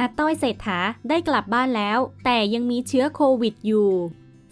อาต้อยเศรษฐาได้กลับบ้านแล้ว แต่ยังมีเชื้อโควิดอยู่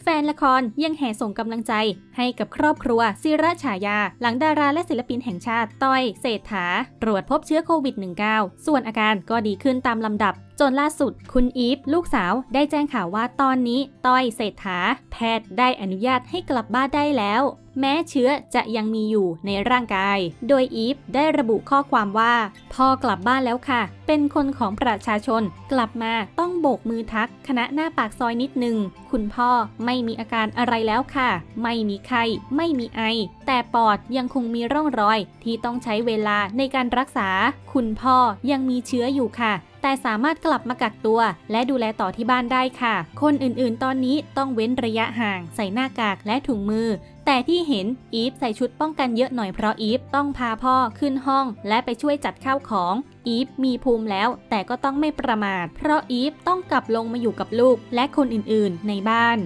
แฟนละครยังแห่ส่งกำลังใจ ให้กับครอบครัวศิระฉายา หลังดาราและศิลปินแห่งชาติต้อยเศรษฐาตรวจพบเชื้อโควิด -19 ส่วนอาการก็ดีขึ้นตามลำดับ จนล่าสุด คุณอีฟ ลูกสาวได้แจ้งข่าวว่าตอนนี้ต้อยเศรษฐา แพทย์ได้อนุญาตให้กลับบ้านได้แล้วแม้เชื้อจะยังมีอยู่ในร่างกาย โดยอีฟได้ระบุข้อความว่าพ่อกลับบ้านแล้วค่ะ เป็นคนของประชาชน กลับมาต้องโบกมือทักคณะหน้าปากซอยนิดนึง คุณพ่อไม่มีอาการอะไรแล้วค่ะ ไม่มีไข้ไม่มีไอ แต่ปอดยังคงมีร่องรอย ที่ต้องใช้เวลาในการรักษา คุณพ่อยังมีเชื้ออยู่ค่ะ แต่สามารถกลับมากักตัว และดูแลต่อที่บ้านได้ค่ะ คนอื่นๆ ตอนนี้ต้องเว้นระยะห่าง ใส่หน้ากากและถุงมือแต่ที่เห็นอีฟใส่ชุดป้องกันเยอะหน่อยเพราะอีฟต้องพาพ่อขึ้นห้อง และไปช่วยจัดข้าวของอีฟมีภูมิแล้ว แต่ก็ต้องไม่ประมาท เพราะอีฟต้องกลับลงมาอยู่กับลูกและคนอื่นๆ ในบ้าน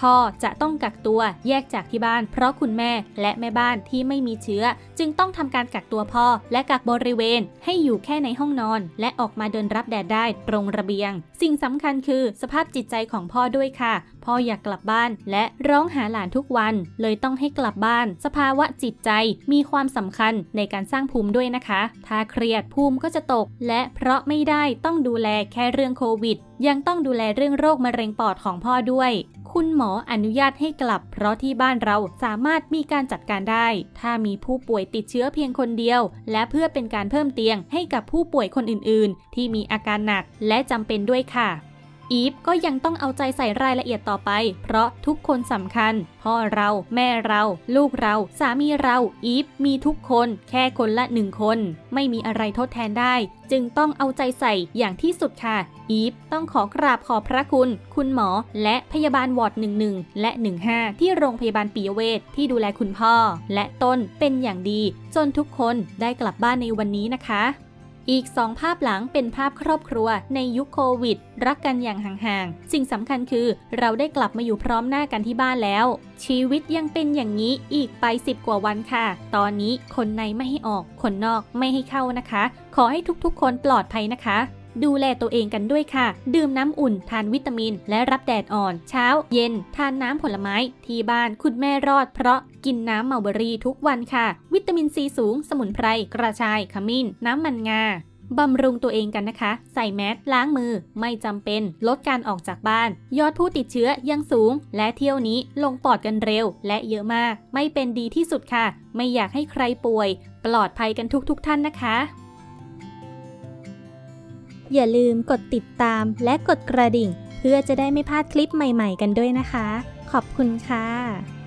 พ่อจะต้องกักตัวแยกจากที่บ้าน เพราะคุณแม่และแม่บ้านที่ไม่มีเชื้อ จึงต้องทำการกักตัวพ่อ และกักบริเวณ ให้อยู่แค่ในห้องนอน และออกมาเดินรับแดดได้ตรงระเบียง สิ่งสำคัญคือสภาพจิตใจของพ่อด้วยค่ะ พ่ออยากกลับบ้านและร้องหาหลานทุกวัน เลยต้องให้กลับบ้าน สภาวะจิตใจมีความสำคัญในการสร้างภูมิด้วยนะคะ ถ้าเครียดภูมิก็จะตก และเพราะไม่ได้ต้องดูแลแค่เรื่องโควิด ยังต้องดูแลเรื่องโรคมะเร็งปอดของพ่อด้วย คุณหมออนุญาตให้กลับ เพราะที่บ้านเราสามารถมีการจัดการได้ ถ้ามีผู้ป่วยติดเชื้อเพียงคนเดียว และเพื่อเป็นการเพิ่มเตียงให้กับผู้ป่วยคนอื่นๆ ที่มีอาการหนักและจำเป็นด้วยค่ะ อีฟก็ยังต้องเอาใจใส่รายละเอียดต่อไป เพราะทุกคนสำคัญ พ่อเรา แม่เรา ลูกเรา สามีเรา อีฟมีทุกคน แค่คนละหนึ่งคน ไม่มีอะไรทดแทนได้ จึงต้องเอาใจใส่อย่างที่สุดค่ะ อีฟต้องขอกราบขอบพระคุณ คุณหมอ และพยาบาลวอร์ด11 และ 15 ที่โรงพยาบาลปิยเวชที่ดูแลคุณพ่อ และต้นเป็นอย่างดี จนทุกคนได้กลับบ้านในวันนี้นะคะ อีก 2 ภาพหลังเป็นภาพครอบครัวในยุคโควิด รักกันอย่างห่างๆ สิ่งสำคัญคือเราได้กลับมาอยู่พร้อมหน้ากันที่บ้านแล้ว ชีวิตยังเป็นอย่างนี้อีกไป 10 กว่าวันค่ะ ตอนนี้คนในไม่ให้ออก คนนอกไม่ให้เข้านะคะ ขอให้ทุกๆ คนปลอดภัยนะคะดูแลตัวเองกันด้วยค่ะ ดื่มน้ำอุ่น ทานวิตามิน และรับแดดอ่อน เช้า เย็น ทานน้ำผลไม้ ที่บ้านคุณแม่รอดเพราะ กินน้ำเมาเบอรี่ทุกวันค่ะ วิตามินซีสูง สมุนไพร กระชาย ขมิ้น น้ำมันงาบำรุงตัวเองกันนะคะ ใส่แมสล้างมือ ไม่จำเป็น ลดการออกจากบ้าน ยอดผู้ติดเชื้อยังสูง และเที่ยวนี้ลงปอดกันเร็ว และเยอะมาก ไม่เป็นดีที่สุดค่ะ ไม่อยากให้ใครป่วย ปลอดภัยกันทุกๆทท่านนะคะ อย่าลืมกดติดตามและกดกระดิ่ง เพื่อจะได้ไม่พลาดคลิปใหม่ ๆ กันด้วยนะคะ ขอบคุณค่ะ